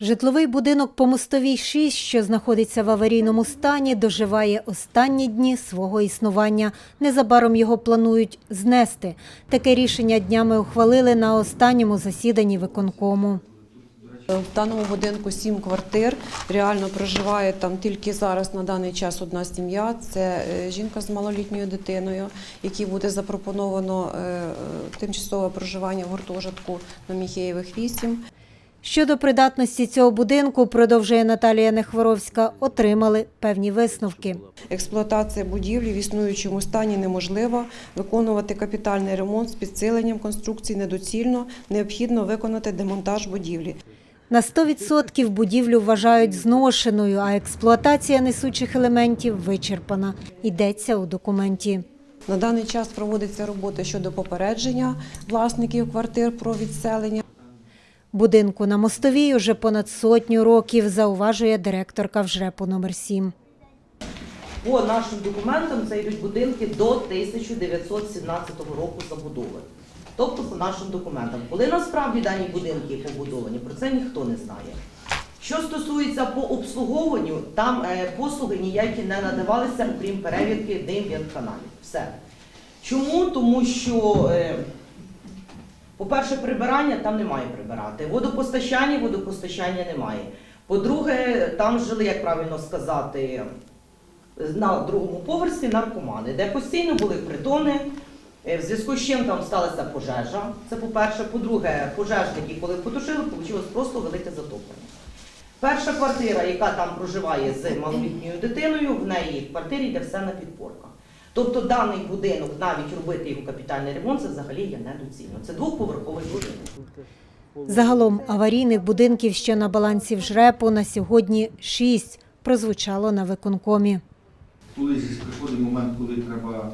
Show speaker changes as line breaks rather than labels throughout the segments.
Житловий будинок по мостовій 6, що знаходиться в аварійному стані, доживає останні дні свого існування. Незабаром його планують знести. Таке рішення днями ухвалили на останньому засіданні виконкому.
В даному будинку сім квартир. Реально проживає там тільки зараз на даний час одна сім'я. Це е, жінка з малолітньою дитиною, якій буде запропоновано е, е, тимчасове проживання в гуртожитку на Міхеєвих 8.
Щодо придатності цього будинку, продовжує Наталія Нехворовська, отримали певні висновки.
Експлуатація будівлі в існуючому стані неможлива. Виконувати капітальний ремонт з підсиленням конструкцій недоцільно. Необхідно виконати демонтаж будівлі.
На 100% будівлю вважають зношеною, а експлуатація несучих елементів вичерпана. Йдеться у документі.
На даний час проводиться робота щодо попередження власників квартир про відселення.
Будинку на мостовій уже понад сотню років, зауважує директорка ВЖРЕПу номер 7.
По нашим документам це йдуть будинки до 1917 року забудови. Тобто по нашим документам. Коли насправді дані будинки побудовані, про це ніхто не знає. Що стосується по обслуговуванню, там е, послуги ніякі не надавалися, окрім перевірки дим каналів. Все. Чому? Тому що, е, по-перше, прибирання там немає прибирати. Водопостачання, водопостачання немає. По-друге, там жили, як правильно сказати, на другому поверсі наркомани, де постійно були притони. Е, В зв'язку з чим там сталася пожежа. Це по-перше. По-друге, пожежники, коли потушили, вийшло просто велике затоплення. Перша квартира, яка там проживає з малолітньою дитиною, в неї в квартирі йде все на підпорках. Тобто даний будинок, навіть робити його капітальний ремонт, це взагалі є недоцільно. Це двохповерховий будинок.
Загалом аварійних будинків, що на балансі ВЖРЕПу, на сьогодні шість, прозвучало на виконкомі.
Коли ж приходить момент, коли треба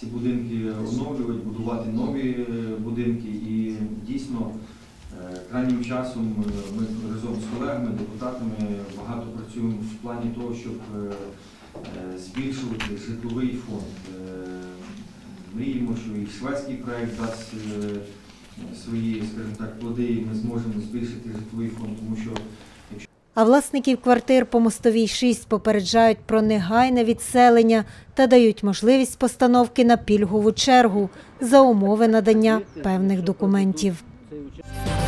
ці будинки оновлювати, будувати нові е, будинки, і дійсно е, крайнім часом е, ми разом з колегами, депутатами багато працюємо в плані того, щоб збільшувати житловий фонд. Е, Мріємо, що і шведський проект дасть е, свої, скажімо так, плоди, і ми зможемо збільшити житловий фонд, тому що
А власників квартир по мостовій 6 попереджають про негайне відселення та дають можливість постановки на пільгову чергу за умови надання певних документів.
Учасник.